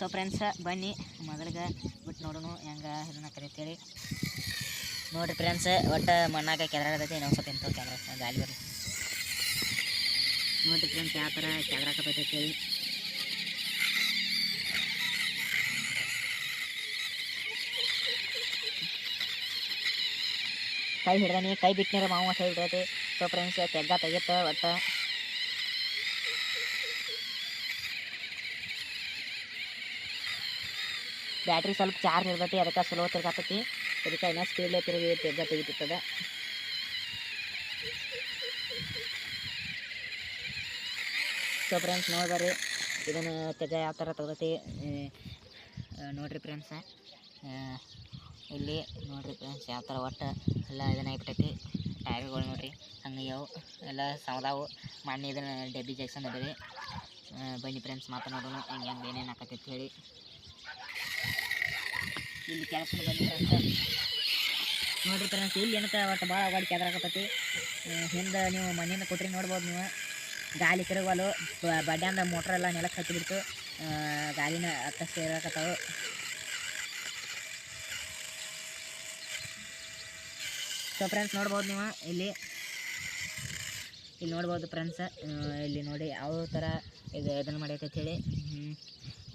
So friends ಬನ್ನಿ. ಮೊದಲಿಗೆ ಬಿಟ್ಟು ನೋಡೋಣ ಹೆಂಗೆ ಇದನ್ನು ಕರಿತೇಳಿ ನೋಡಿರಿ ಫ್ರೆಂಡ್ಸ್ ಒಟ್ಟು ಮಣ್ಣಾಗ ಕೆದರಾಗತೈತಿ ಇನ್ನೊಂದು ಸ್ವಲ್ಪ ಇಂಥವು ಕೆದರ ಗಾಳಿ ಬರ್ರಿ. ನೋಡಿರಿ ಫ್ರೆಂಡ್ಸ್ ಯಾವ ಥರ ಕೆದ್ರಾಕ ಹೇಳಿ. ಕೈ ಹಿಡ್ದಾನಿ, ಕೈ ಬಿಟ್ಟಿನಾರ ಮಾವ ಕೈ ಹಿಡ್ದೈತಿ ಸೊ ಫ್ರೆಂಡ್ಸ್ ತೆಗ್ಗ ತೆಗಿತ ಒಟ್ಟು. ಬ್ಯಾಟ್ರಿ ಸ್ವಲ್ಪ ಚಾರ್ಜ್ ಇರ್ತೈತಿ, ಅದಕ್ಕೆ ಸ್ಲೋ ತಿರ್ಗಾತೈತಿ. ಅದಕ್ಕೆ ಇನ್ನೂ ಸ್ಪೀಡ್ಲೇ ತಿರುಗಿ ತೆಗ್ಗ ತೆಗಿತಿರ್ತದೆ ಸೊ ಫ್ರೆಂಡ್ಸ್ ನೋಡ್ಬರ್ರಿ ಇದನ್ನು ತೆಗ ಯಾವ ಥರ ತಗೋತಿ ನೋಡ್ರಿ ಫ್ರೆಂಡ್ಸ ಇಲ್ಲಿ ನೋಡ್ರಿ ಫ್ರೆಂಡ್ಸ್ ಯಾವ ಥರ ಒಟ್ಟು ಎಲ್ಲ ಇದನ್ನ ಆಗಿಬಿಟ್ಟೈತಿ ಟೈರ್ಗಳು ನೋಡ್ರಿ, ಹಂಗೆ ಎಲ್ಲ ಸೌದಾವು. ಮಣ್ಣು ಇದನ್ನ ಡೆಬ್ಬಿ ಜಾಕ್ಸನ್ ರೀ. ಬನ್ನಿ ಫ್ರೆಂಡ್ಸ್ ಮಾತನಾಡೋಣ. ಹೆಂಗೆ ಹೆಂಗೆ ಏನೇನು ಆಕತೈತಿ ಹೇಳಿ. ಇಲ್ಲಿ ಕೆಲಸ ನೋಡ್ರಿ ಫ್ರೆಂಡ್ಸ್, ಇಲ್ಲಿ ಏನಂತ ಒಟ್ಟು ಭಾಳ ಗಾಡಿ ಕೆದರಾಕತ್ತೈತಿ ಹಿಂದೆ ನೀವು ಮಣ್ಣಿನ ಕೊಟ್ರಿ ನೋಡ್ಬೋದು ನೀವು. ಗಾಳಿ ತಿರುಗಲು ಬಡ್ಯಾಂದ ಮೋಟ್ರ್ ಎಲ್ಲ ನೆಲಕ್ಕೆ ಹಚ್ಚಿಬಿಡ್ತು ಗಾಳಿನ ಅಕ್ಕಷ್ಟು ಇರಕತ್ತಾವು. ಸೊ ಫ್ರೆಂಡ್ಸ್ ನೋಡ್ಬೋದು ನೀವು ಇಲ್ಲಿ. ಇಲ್ಲಿ ನೋಡ್ಬೋದು ಫ್ರೆಂಡ್ಸ್ ಇಲ್ಲಿ ನೋಡಿ ಯಾವ ಥರ ಇದು ಇದನ್ನು ಮಾಡೈತೆ ಹೇಳಿ.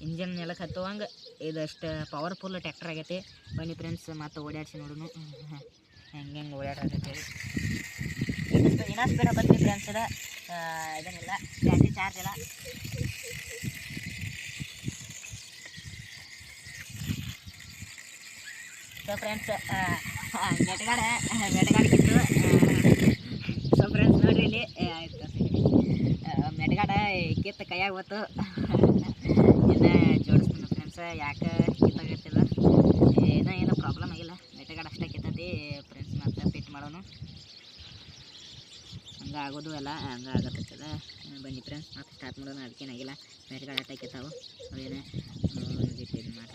ಇಂಜನ್ ನೆಲಕ್ಕೆ ಹತ್ತುವಂಗೆ ಇದಷ್ಟು ಪವರ್ಫುಲ್ ಟ್ಯಾಕ್ಟರ್ ಆಗೈತಿ. ಬನ್ನಿ ಫ್ರೆಂಡ್ಸ್ ಮತ್ತು ಓಡಾಡಿಸಿ ನೋಡೋಣ ಹೆಂಗೆ ಹೆಂಗೆ ಓಡಾಡತೈತೆ ಹೇಳಿ. ಇನ್ನಷ್ಟು ಬೇರೆ ಬರ್ತೀವಿ ಫ್ರೆಂಡ್ಸ್ ಇದು ಇದನ್ನೆಲ್ಲ ಬ್ಯಾಟ್ರಿ ಚಾರ್ಜ್ ಇಲ್ಲ ಸೊ ಫ್ರೆಂಡ್ಸ್ ಮೆಟಗಾಡ ಮೆಟಗಾಡಕ್ಕಿತ್ತು ಸೊ ಫ್ರೆಂಡ್ಸ್ ನೋಡ್ರಿ ಇಲ್ಲಿ ಮೆಟ್ಗಾಡ ಕಿತ್ತು ಕೈಯಾಗ ಇನ್ನು ಫ್ರೆಂಡ್ಸ್ ಯಾಕೆ ಕಿತ್ತಾಗತ್ತಿಲ್ಲ ಏನೋ ಏನೋ ಪ್ರಾಬ್ಲಮ್ ಆಗಿಲ್ಲ. ಮೆಟ್ಗಾಡ ಅಷ್ಟೇ ಕಿತ್ತತಿ ಫ್ರೆಂಡ್ಸ್ ಮತ್ತೆ ಫಿಟ್ ಮಾಡೋನು. ಹಂಗೆ ಆಗೋದು ಎಲ್ಲ, ಹಂಗೆ ಆಗತ್ತದ ಬನ್ನಿ ಫ್ರೆಂಡ್ಸ್ ಮತ್ತೆ ಸ್ಟಾರ್ಟ್ ಮಾಡೋಣ ಅದಕ್ಕೇನಾಗಿಲ್ಲ ಆಗಿಲ್ಲ. ಅಟ್ಟ ಕಿತ್ತಾವು ಅವೇನೇ ಇದು ಮಾಡಿ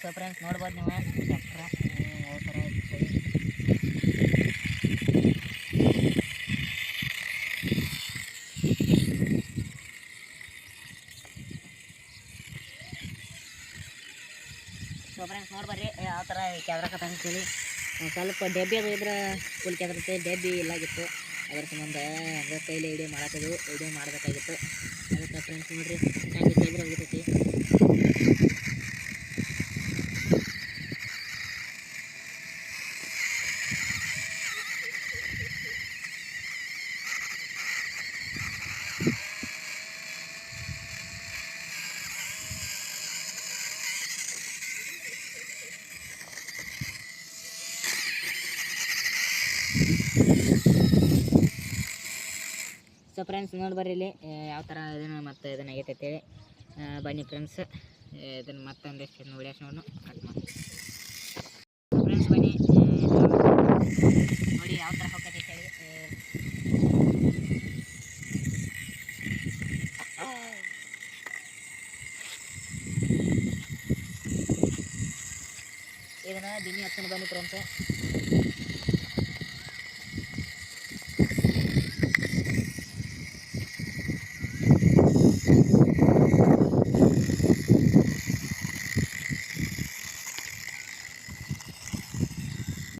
ಸೊ ಫ್ರೆಂಡ್ಸ್ ನೋಡ್ಬೋದು ನೀವು. ಟ್ಯಾಕ್ಟ್ರ ಯಾವ ಥರ ಸೊ ಸ್ವಲ್ಪ ಡೆಬ್ಬಿ ಅದು ಇದ್ರೆ ಫುಲ್ ಕೆದ್ರತೆ ಡೆಬ್ಬಿ ಇಲ್ಲಾಗಿತ್ತು ಅದ್ರ ಸಂಬಂಧ ಹಂಗೆ ಕೈಲಿ ವಿಡಿಯೋ ಮಾಡಾಕದು ವಿಡಿಯೋ ಮಾಡಬೇಕಾಗಿತ್ತು. ಅದಕ್ಕೆ ಫ್ರೆಂಡ್ಸ್ ನೋಡ್ರಿ. ಹೆಂಗೆ ಕೈದ್ರೆ ಹೋಗಿರ್ತೈತಿ ಸೊ ಫ್ರೆಂಡ್ಸ್ ನೋಡಿ ಬರ್ರಿ ಇಲ್ಲಿ. ಯಾವ ಥರ ಇದನ್ನು ಮತ್ತೆ ಇದನ್ನು ಆಗೈತೆ ಬನ್ನಿ ಫ್ರೆಂಡ್ಸ್ ಇದನ್ನು ಮತ್ತೆ ಒಂದಿಷ್ಟು ಇದನ್ನ ಕಟ್ ಮಾಡಿ. ಫ್ರೆಂಡ್ಸ್ ಬನ್ನಿ. ನೋಡಿ ಯಾವ ಥರ ಹೋಗ್ತೈತೆ ಹೇಳಿ ಇದನ್ನು ದಿನ ಹತ್ತನ ಬನ್ನಿ ಫ್ರೆಂಡ್ಸ್